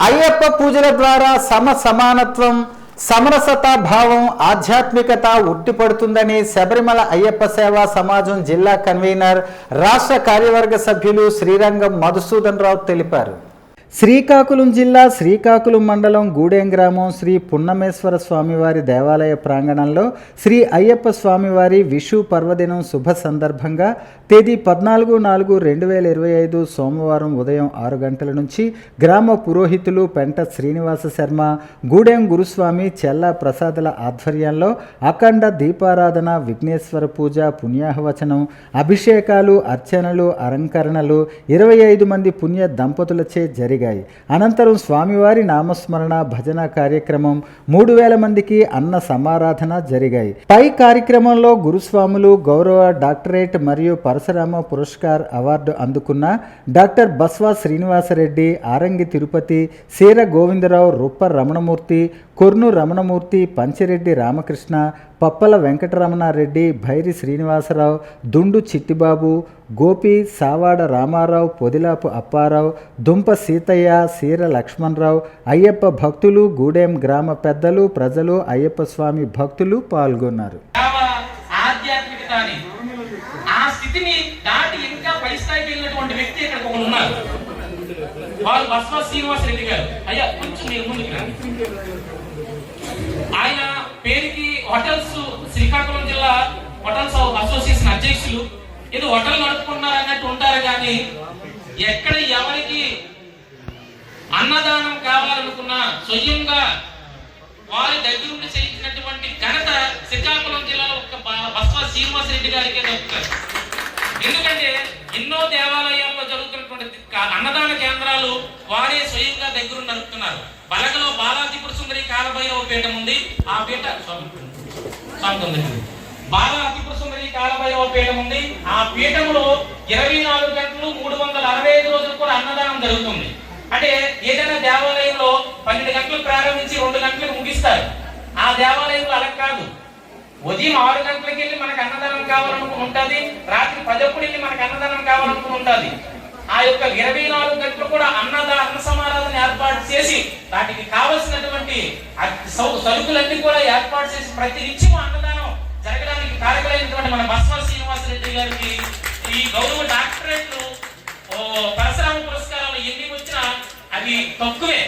అయ్యప్ప పూజల ద్వారా సమ సమానత్వం సమరసత భావం ఆధ్యాత్మికత ఉట్టిపడుతుందని శబరిమల అయ్యప్ప సేవా సమాజం జిల్లా కన్వీనర్ రాష్ట్ర కార్యవర్గ సభ్యులు శ్రీరంగం మధుసూదన్ రావు తెలిపారు. శ్రీకాకుళం జిల్లా శ్రీకాకుళం మండలం గూడెం గ్రామం శ్రీ పున్నమేశ్వర స్వామివారి దేవాలయ ప్రాంగణంలో శ్రీ అయ్యప్ప స్వామివారి విషు పర్వదినం శుభ సందర్భంగా తేదీ పద్నాలుగు నాలుగు రెండు వేల ఇరవై ఐదు సోమవారం ఉదయం ఆరు గంటల నుంచి గ్రామ పురోహితులు పెంట శ్రీనివాస శర్మ గూడెం గురుస్వామి చెల్ల ప్రసాదుల ఆధ్వర్యంలో అఖండ దీపారాధన విఘ్నేశ్వర పూజ పుణ్యాహవచనం అభిషేకాలు అర్చనలు అలంకరణలు ఇరవై ఐదు మంది పుణ్య దంపతులచే జరిగాయి. అనంతరం స్వామివారి నామస్మరణ భజన కార్యక్రమం మూడు వేల మందికి అన్న సమారాధన జరిగాయి. పై కార్యక్రమంలో గురుస్వాములు గౌరవ డాక్టరేట్ మరియు పరశురామ పురస్కార్ అవార్డు అందుకున్న డాక్టర్ బస్వా శ్రీనివాసరెడ్డి ఆరంగి తిరుపతి సీర గోవిందరావు రూప రమణమూర్తి కొర్ను రమణమూర్తి పంచిరెడ్డి రామకృష్ణ పప్పల వెంకటరమణారెడ్డి భైరి శ్రీనివాసరావు దుండు చిట్టిబాబు గోపి సావాడ రామారావు పొదిలాపు అప్పారావు దుంప సీతయ్య సీర లక్ష్మణరావు అయ్యప్ప భక్తులు గూడెం గ్రామ పెద్దలు ప్రజలు అయ్యప్ప స్వామి భక్తులు పాల్గొన్నారు. ఆ స్థితిని దాటి ఇంకా పై స్థాయికి వెళ్ళినటువంటి వ్యక్తి ఇక్కడ ఉన్నారు. బస్వ శ్రీనివాస్ రెడ్డి గారు. అయ్యా కొంచెం మీరు ముందుకు ఆయన పేరుకి హోటల్స్ శ్రీకాకుళం జిల్లా హోటల్స్ అసోసియేషన్ అధ్యక్షులు ఇది హోటల్ నడుపుకున్నారు అన్నట్టు ఉంటారు కానీ ఎక్కడ ఎవరికి అన్నదానం కావాలనుకున్నా స్వయంగా వారి దగ్గర చేయించినటువంటి ఘనత శ్రీకాకుళం జిల్లాలో ఒక బస్వ శ్రీనివాస రెడ్డి గారికే దక్కుతారు ఎందుకంటే ఎన్నో దేవాలయాల్లో జరుగుతున్నటువంటి అన్నదాన కేంద్రాలు వారే స్వయంగా దగ్గర నడుపుతున్నారు. బలగలో బాలాజీపుర సుందరి కాలభైరవ పీఠం ఉంది. ఆ పీఠ పంతొమ్మిది. స్వామి తొందరగా. బాలాజీపుర కాలభైరవ పీఠం ఉంది. ఆ పీఠంలో ఇరవై నాలుగు గంటలు మూడు వందల అరవై ఐదు రోజులు కూడా అన్నదానం జరుగుతుంది. అంటే ఏదైనా దేవాలయంలో పన్నెండు గంటలు ప్రారంభించి రెండు గంటలకు ముగిస్తారు. ఆ దేవాలయంలో అలా కాదు. ఉదయం ఆరు గంటలకు వెళ్ళి మనకు అన్నదానం కావాలనుకుని ఉంటుంది. రాత్రి పదప్పుడు వెళ్ళి మనకు అన్నదానం కావాలనుకుని ఉంటుంది. ఆ యొక్క ఇరవై నాలుగు గంటలు కూడా అన్నదా అన్న సమారాధన ఏర్పాటు చేసి వాటికి కావలసినటువంటి సౌ- సరుకులన్నీ కూడా ఏర్పాటు చేసి ప్రతి నిత్యం అన్నదానం జరగడానికి కారకులైనటువంటి మన బస్వ శ్రీనివాసరెడ్డి గారికి ఈ గౌరవ డాక్టరేట్లు పరశురామ పురస్కారాలు ఎన్ని వచ్చినా అవి తక్కువే.